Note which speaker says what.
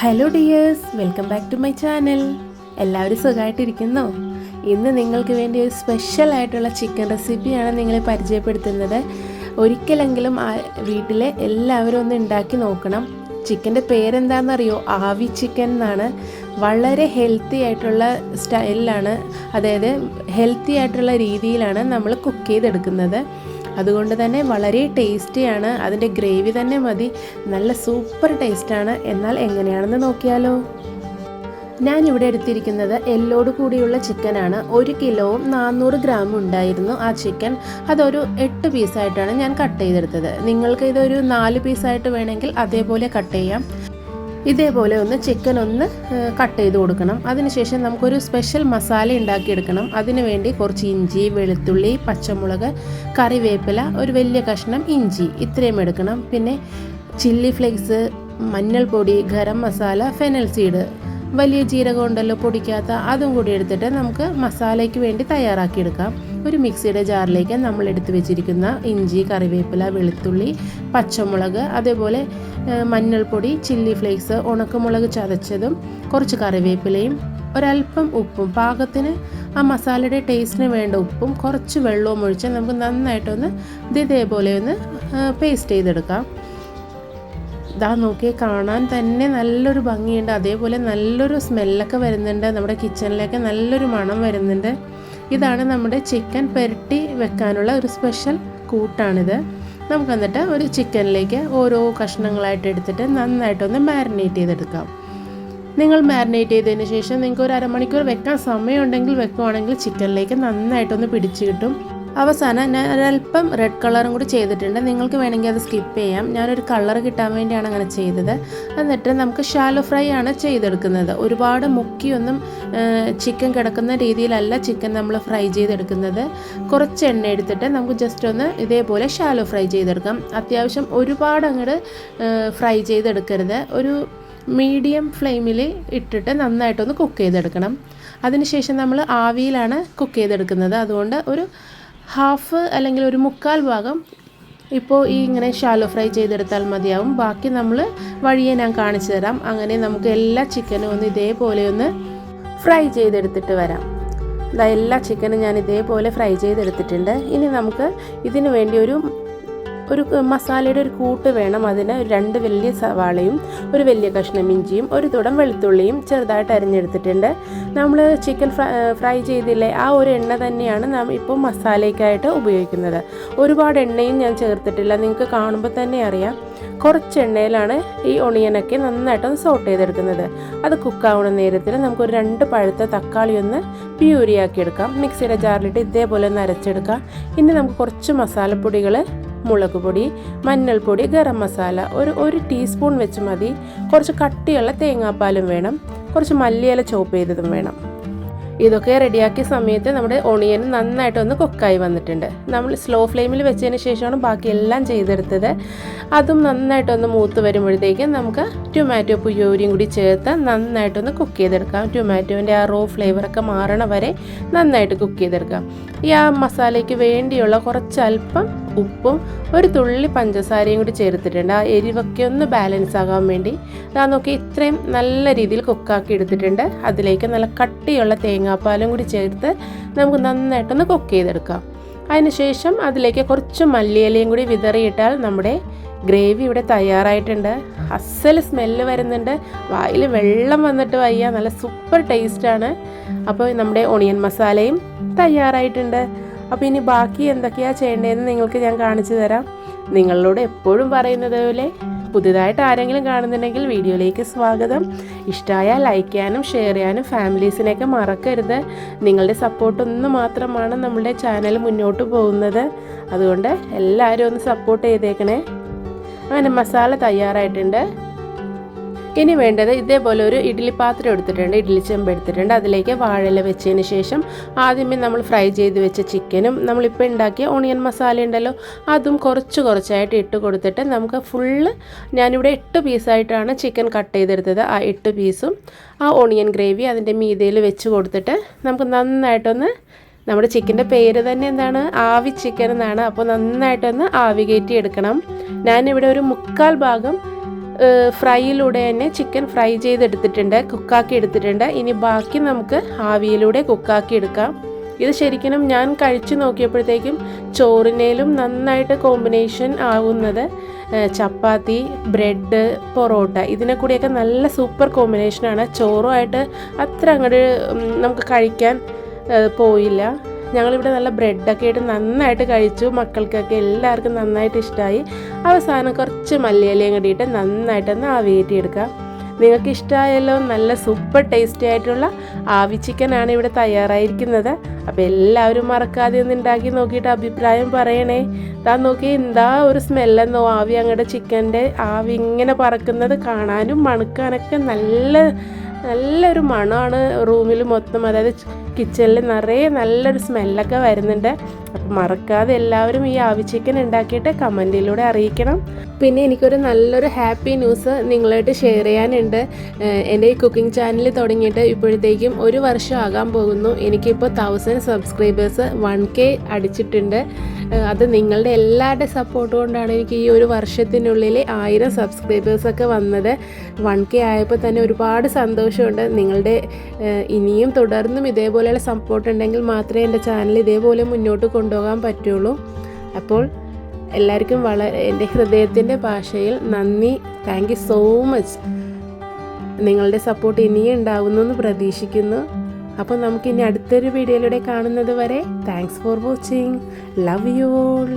Speaker 1: Hello dears welcome back to my channel എല്ലാവരും സുഖമായിട്ടിരിക്കുന്നോ? ഇന്ന് നിങ്ങൾക്ക് വേണ്ടി ഒരു സ്പെഷ്യൽ ആയിട്ടുള്ള ചിക്കൻ റെസിപ്പിയാണ് നിങ്ങളെ പരിചയപ്പെടുത്തുന്നത്. ഒരിക്കലെങ്കിലും വീട്ടിലെ എല്ലാവരും ഒന്ന് ഉണ്ടാക്കി നോക്കണം. ചിക്കന്റെ പേരെന്താണെന്നറിയോ? ആവി ചിക്കൻ എന്നാണ്. വളരെ ഹെൽത്തി ആയിട്ടുള്ള സ്റ്റൈലിലാണ് അതായത് ഹെൽത്തി ആയിട്ടുള്ള രീതിയിലാണ് നമ്മൾ കുക്ക് ചെയ്തെടുക്കുന്നത്. അതുകൊണ്ട് തന്നെ വളരെ ടേസ്റ്റിയാണ്. അതിന്റെ ഗ്രേവി തന്നെ മതി. നല്ല സൂപ്പർ ടേസ്റ്റാണ്. എന്നാൽ എങ്ങനെയാണെന്ന് നോക്കിയാലോ? ഞാൻ ഇവിടെ എടുത്തിരിക്കുന്നത് എല്ലോട് കൂടിയുള്ള ചിക്കനാണ്. ഒരു കിലോവും നാനൂറ് ഗ്രാം ഉണ്ടായിരുന്നു ആ ചിക്കൻ. അതൊരു എട്ട് പീസായിട്ടാണ് ഞാൻ കട്ട് ചെയ്തെടുത്തത്. നിങ്ങൾക്ക് ഇതൊരു നാല് പീസായിട്ട് വേണമെങ്കിൽ അതേപോലെ കട്ട് ചെയ്യാം. ഇതേപോലെ ഒന്ന് ചിക്കൻ ഒന്ന് കട്ട് ചെയ്ത് കൊടുക്കണം. അതിനുശേഷം നമുക്കൊരു സ്പെഷ്യൽ മസാല ഉണ്ടാക്കിയെടുക്കണം. അതിനു വേണ്ടി കുറച്ച് ഇഞ്ചി വെളുത്തുള്ളി പച്ചമുളക് കറിവേപ്പില ഒരു വലിയ കഷ്ണം ഇഞ്ചി ഇത്രയും എടുക്കണം. പിന്നെ ചില്ലി ഫ്ലേക്സ് മഞ്ഞൾപ്പൊടി ഗരം മസാല ഫെനൽ സീഡ് വലിയ ജീരകം ഉണ്ടല്ലോ പൊടിക്കാത്ത അതും കൂടി എടുത്തിട്ട് നമുക്ക് മസാലയ്ക്ക് വേണ്ടി തയ്യാറാക്കിയെടുക്കാം. ഒരു മിക്സിയുടെ ജാറിലേക്ക് നമ്മൾ എടുത്തു വെച്ചിരിക്കുന്ന ഇഞ്ചി കറിവേപ്പില വെളുത്തുള്ളി പച്ചമുളക് അതേപോലെ മഞ്ഞൾപ്പൊടി ചില്ലി ഫ്ലേക്സ് ഉണക്കമുളക് ചതച്ചതും കുറച്ച് കറിവേപ്പിലയും ഒരല്പം ഉപ്പും പാകത്തിന് ആ മസാലയുടെ ടേസ്റ്റിന് വേണ്ട ഉപ്പും കുറച്ച് വെള്ളവും ഒഴിച്ച് നമുക്ക് നന്നായിട്ടൊന്ന് ഇത് ഇതേപോലെ ഒന്ന് പേസ്റ്റ് ചെയ്തെടുക്കാം. ഇതാ നോക്കി കാണാൻ തന്നെ നല്ലൊരു ഭംഗിയുണ്ട്. അതേപോലെ നല്ലൊരു സ്മെല്ലൊക്കെ വരുന്നുണ്ട്. നമ്മുടെ കിച്ചണിലേക്ക് നല്ലൊരു മണം വരുന്നുണ്ട്. ഇതാണ് നമ്മുടെ ചിക്കൻ പെരട്ടി വെക്കാനുള്ള ഒരു സ്പെഷ്യൽ കൂട്ടാണിത്. നമുക്ക് എന്നിട്ട് ഒരു ചിക്കനിലേക്ക് ഓരോ കഷ്ണങ്ങളായിട്ട് എടുത്തിട്ട് നന്നായിട്ടൊന്ന് മാരിനേറ്റ് ചെയ്തെടുക്കാം. നിങ്ങൾ മാരിനേറ്റ് ചെയ്തതിന് ശേഷം നിങ്ങൾക്ക് ഒരു അരമണിക്കൂർ വെക്കാൻ സമയമുണ്ടെങ്കിൽ വെക്കുവാണെങ്കിൽ ചിക്കനിലേക്ക് നന്നായിട്ടൊന്ന് പിടിച്ചു കിട്ടും. അവസാനം ഞാൻ ഒരല്പം റെഡ് കളറും കൂടി ചെയ്തിട്ടുണ്ട്. നിങ്ങൾക്ക് വേണമെങ്കിൽ അത് സ്കിപ്പ് ചെയ്യാം. ഞാനൊരു കളർ കിട്ടാൻ വേണ്ടിയാണ് അങ്ങനെ ചെയ്തത്. എന്നിട്ട് നമുക്ക് ഷാലോ ഫ്രൈ ആണ് ചെയ്തെടുക്കുന്നത്. ഒരുപാട് മുക്കിയൊന്നും ചിക്കൻ കിടക്കുന്ന രീതിയിലല്ല ചിക്കൻ നമ്മൾ ഫ്രൈ ചെയ്തെടുക്കുന്നത്. കുറച്ച് എണ്ണ എടുത്തിട്ട് നമുക്ക് ജസ്റ്റ് ഒന്ന് ഇതേപോലെ ഷാലോ ഫ്രൈ ചെയ്തെടുക്കാം. അത്യാവശ്യം ഒരുപാട് അങ്ങോട്ട് ഫ്രൈ ചെയ്തെടുക്കരുത്. ഒരു മീഡിയം ഫ്ലെയിമിൽ ഇട്ടിട്ട് നന്നായിട്ടൊന്ന് കുക്ക് ചെയ്തെടുക്കണം. അതിനുശേഷം നമ്മൾ ആവിയിലാണ് കുക്ക് ചെയ്തെടുക്കുന്നത്. അതുകൊണ്ട് ഒരു ഹാഫ് അല്ലെങ്കിൽ ഒരു മുക്കാൽ ഭാഗം ഇപ്പോൾ ഈ ഇങ്ങനെ ഷാലോ ഫ്രൈ ചെയ്തെടുത്താൽ മതിയാവും. ബാക്കി നമ്മൾ വഴിയെ ഞാൻ കാണിച്ചു തരാം. അങ്ങനെ നമുക്ക് എല്ലാ ചിക്കനും ഒന്ന് ഇതേപോലെ ഒന്ന് ഫ്രൈ ചെയ്തെടുത്തിട്ട് വരാം. എല്ലാ ചിക്കനും ഞാൻ ഇതേപോലെ ഫ്രൈ ചെയ്തെടുത്തിട്ടുണ്ട്. ഇനി നമുക്ക് ഇതിനു വേണ്ടി ഒരു ഒരു മസാലയുടെ ഒരു കൂട്ട് വേണം. അതിന് രണ്ട് വലിയ സവാളയും ഒരു വലിയ കഷ്ണം ഇഞ്ചിയും ഒരു തുടം വെളുത്തുള്ളിയും ചെറുതായിട്ട് അരിഞ്ഞെടുത്തിട്ടുണ്ട്. നമ്മൾ ചിക്കൻ ഫ്രൈ ചെയ്തില്ലേ ആ ഒരു എണ്ണ തന്നെയാണ് നാം ഇപ്പോൾ മസാലയ്ക്കായിട്ട് ഉപയോഗിക്കുന്നത്. ഒരുപാട് എണ്ണയും ഞാൻ ചേർത്തിട്ടില്ല നിങ്ങൾക്ക് കാണുമ്പോൾ തന്നെ അറിയാം. കുറച്ച് എണ്ണയിലാണ് ഈ ഒണിയനൊക്കെ നന്നായിട്ടൊന്ന് സോട്ട് ചെയ്തെടുക്കുന്നത്. അത് കുക്കാവുന്ന നേരത്തിൽ നമുക്കൊരു രണ്ട് പഴുത്ത തക്കാളി ഒന്ന് പ്യൂരിയാക്കി എടുക്കാം മിക്സിയുടെ ജാറിലിട്ട് ഇതേപോലെ ഒന്ന് അരച്ചെടുക്കാം. ഇനി നമുക്ക് കുറച്ച് മസാലപ്പൊടികൾ മുളക് പൊടി മഞ്ഞൾപ്പൊടി ഗരം മസാല ഒരു ഒരു ടീസ്പൂൺ വെച്ച് മതി. കുറച്ച് കട്ടിയുള്ള തേങ്ങാപ്പാലും വേണം. കുറച്ച് മല്ലിയില ചോപ്പ് ചെയ്തതും വേണം. ഇതൊക്കെ റെഡിയാക്കിയ സമയത്ത് നമ്മുടെ ഒണിയൻ നന്നായിട്ടൊന്ന് കുക്കായി വന്നിട്ടുണ്ട്. നമ്മൾ സ്ലോ ഫ്ലെയിമിൽ വെച്ചതിന് ശേഷമാണ് ബാക്കിയെല്ലാം ചെയ്തെടുത്തത്. അതും നന്നായിട്ടൊന്ന് മൂത്ത് വരുമ്പോഴത്തേക്കും നമുക്ക് ടൊമാറ്റോ പുയ്യൂരിയും കൂടി ചേർത്ത് നന്നായിട്ടൊന്ന് കുക്ക് ചെയ്തെടുക്കാം. ടൊമാറ്റോന്റെ ആ റോ ഫ്ലേവറൊക്കെ മാറണ വരെ നന്നായിട്ട് കുക്ക് ചെയ്തെടുക്കാം. ഈ ആ മസാലയ്ക്ക് വേണ്ടിയുള്ള കുറച്ച് അല്പം ഉപ്പും ഒരു തുള്ളി പഞ്ചസാരയും കൂടി ചേർത്തിട്ടുണ്ട്. ആ എരിവൊക്കെ ഒന്ന് ബാലൻസ് ആകാൻ വേണ്ടി ഞാൻ നോക്കി ഇത്രയും നല്ല രീതിയിൽ കുക്കാക്കി എടുത്തിട്ടുണ്ട്. അതിലേക്ക് നല്ല കട്ടിയുള്ള തേങ്ങാപ്പാലും കൂടി ചേർത്ത് നമുക്ക് നന്നായിട്ടൊന്ന് കുക്ക് ചെയ്തെടുക്കാം. അതിനുശേഷം അതിലേക്ക് കുറച്ച് മല്ലിയിലയും കൂടി വിതറിയിട്ടാൽ നമ്മുടെ ഗ്രേവി ഇവിടെ തയ്യാറായിട്ടുണ്ട്. അസൽ സ്മെല്ല് വരുന്നുണ്ട്. വായിൽ വെള്ളം വന്നിട്ട് വയ്യ. നല്ല സൂപ്പർ ടേസ്റ്റാണ് അപ്പോൾ നമ്മുടെ ഒണിയൻ മസാലയും തയ്യാറായിട്ടുണ്ട്. അപ്പോൾ ഇനി ബാക്കി എന്തൊക്കെയാണ് ചെയ്യേണ്ടതെന്ന് നിങ്ങൾക്ക് ഞാൻ കാണിച്ചു തരാം. നിങ്ങളോട് എപ്പോഴും പറയുന്നത് പോലെ പുതിയതായിട്ട് ആരെങ്കിലും കാണുന്നുണ്ടെങ്കിൽ വീഡിയോയിലേക്ക് സ്വാഗതം. ഇഷ്ടമായാൽ ലൈക്ക് ചെയ്യാനും ഷെയർ ചെയ്യാനും ഫാമിലീസിനെയൊക്കെ മറക്കരുത്. നിങ്ങളുടെ സപ്പോർട്ടൊന്ന് മാത്രമാണ് നമ്മുടെ ചാനൽ മുന്നോട്ട് പോകുന്നത്. അതുകൊണ്ട് എല്ലാവരും ഒന്ന് സപ്പോർട്ട് ചെയ്തേക്കണേ. അങ്ങനെ മസാല തയ്യാറായിട്ടുണ്ട്. ഇനി വേണ്ടത് ഇതേപോലെ ഒരു ഇഡ്ഡലി പാത്രം എടുത്തിട്ടുണ്ട് ഇഡ്ഡലി ചെമ്പ് എടുത്തിട്ടുണ്ട്. അതിലേക്ക് വാഴയില വെച്ചതിന് ശേഷം ആദ്യമേ നമ്മൾ ഫ്രൈ ചെയ്ത് വെച്ച ചിക്കനും നമ്മളിപ്പോൾ ഉണ്ടാക്കിയ ഓണിയൻ മസാല ഉണ്ടല്ലോ അതും കുറച്ച് കുറച്ചായിട്ട് ഇട്ട് കൊടുത്തിട്ട് നമുക്ക് ഫുള്ള് ഞാനിവിടെ എട്ട് പീസായിട്ടാണ് ചിക്കൻ കട്ട് ചെയ്തെടുത്തത്. ആ എട്ട് പീസും ആ ഓണിയൻ ഗ്രേവി അതിന്റെ മീതയിൽ വെച്ച് കൊടുത്തിട്ട് നമുക്ക് നന്നായിട്ടൊന്ന് നമ്മുടെ ചിക്കന്റെ പേര് തന്നെ എന്താണ്? ആവി ചിക്കൻ എന്നാണ്. അപ്പോൾ നന്നായിട്ടൊന്ന് ആവി കയറ്റി എടുക്കണം. ഞാനിവിടെ ഒരു മുക്കാൽ ഭാഗം ഫ്രൈയിലൂടെ തന്നെ ചിക്കൻ ഫ്രൈ ചെയ്തെടുത്തിട്ടുണ്ട് കുക്കാക്കി എടുത്തിട്ടുണ്ട് ഇനി ബാക്കി നമുക്ക് ആവിയിലൂടെ കുക്കാക്കി എടുക്കാം ഇത് ശരിക്കും ഞാൻ കഴിച്ചു നോക്കിയപ്പോഴത്തേക്കും ചോറിനേലും നന്നായിട്ട് കോമ്പിനേഷൻ ആവുന്നത് ചപ്പാത്തി ബ്രെഡ് പൊറോട്ട. ഇതിനെ കൂടിയൊക്കെ നല്ല സൂപ്പർ കോമ്പിനേഷനാണ്. ചോറുമായിട്ട് അത്ര അങ്ങോട്ട് നമുക്ക് കഴിക്കാൻ പോയില്ല. ഞങ്ങളിവിടെ നല്ല ബ്രെഡൊക്കെ ആയിട്ട് നന്നായിട്ട് കഴിച്ചു. മക്കൾക്കൊക്കെ എല്ലാവർക്കും നന്നായിട്ട് ഇഷ്ടമായി അവസാനം കുറച്ച് മല്ലിയിലയും കൂടിയിട്ട് നന്നായിട്ടൊന്ന് ആവിയേറ്റിയെടുക്കാം നിങ്ങൾക്ക് ഇഷ്ടമായല്ലോ നല്ല സൂപ്പർ ടേസ്റ്റി ആയിട്ടുള്ള ആവി ചിക്കനാണ് ഇവിടെ തയ്യാറായിരിക്കുന്നത്. അപ്പോൾ എല്ലാവരും മറക്കാതെ ഒന്ന് ഉണ്ടാക്കി നോക്കിയിട്ട് അഭിപ്രായം പറയണേ. താൻ നോക്കി എന്താ ഒരു സ്മെല്ലെന്നോ? ആവി അങ്ങോട്ട് ചിക്കന്റെ ആവി ഇങ്ങനെ പറക്കുന്നത് കാണാനും മണക്കാനൊക്കെ നല്ല നല്ലൊരു മണമാണ് റൂമിൽ മൊത്തം. അതായത് കിച്ചണിൽ നിറയെ നല്ലൊരു സ്മെല്ലൊക്കെ വരുന്നുണ്ട്. അപ്പം മറക്കാതെ എല്ലാവരും ഈ ആവി ചിക്കൻ ഉണ്ടാക്കിയിട്ട് കമന്റിലൂടെ അറിയിക്കണം. പിന്നെ എനിക്കൊരു നല്ലൊരു ഹാപ്പി ന്യൂസ് നിങ്ങളായിട്ട് ഷെയർ ചെയ്യാനുണ്ട്. എന്റെ ഈ കുക്കിംഗ് ചാനൽ തുടങ്ങിയിട്ട് ഇപ്പോഴത്തേക്കും ഒരു വർഷം ആകാൻ പോകുന്നു. എനിക്കിപ്പോൾ തൗസൻഡ് സബ്സ്ക്രൈബേഴ്സ് വൺ കെ അടിച്ചിട്ടുണ്ട്. അത് നിങ്ങളുടെ എല്ലാവരുടെ സപ്പോർട്ട് കൊണ്ടാണ് എനിക്ക് ഈ ഒരു വർഷത്തിനുള്ളിൽ ആയിരം സബ്സ്ക്രൈബേഴ്സൊക്കെ വന്നത്. വൺ കെ ആയപ്പോൾ തന്നെ ഒരുപാട് സന്തോഷമുണ്ട്. നിങ്ങളുടെ ഇനിയും തുടർന്നും ഇതേപോലെയുള്ള സപ്പോർട്ട് ഉണ്ടെങ്കിൽ മാത്രമേ എന്റെ ചാനൽ ഇതേപോലെ മുന്നോട്ട് കൊണ്ടുപോകാൻ പറ്റുള്ളൂ. അപ്പോൾ എല്ലാവർക്കും വളരെ എന്റെ ഹൃദയത്തിന്റെ ഭാഷയിൽ നന്ദി. താങ്ക് യു സോ മച്ച് നിങ്ങളുടെ സപ്പോർട്ട് ഇനിയും എന്ന് പ്രതീക്ഷിക്കുന്നു. അപ്പോൾ നമുക്ക് ഇനി അടുത്തൊരു വീഡിയോയിലൂടെ കാണുന്നത് വരെ thanks for watching love you all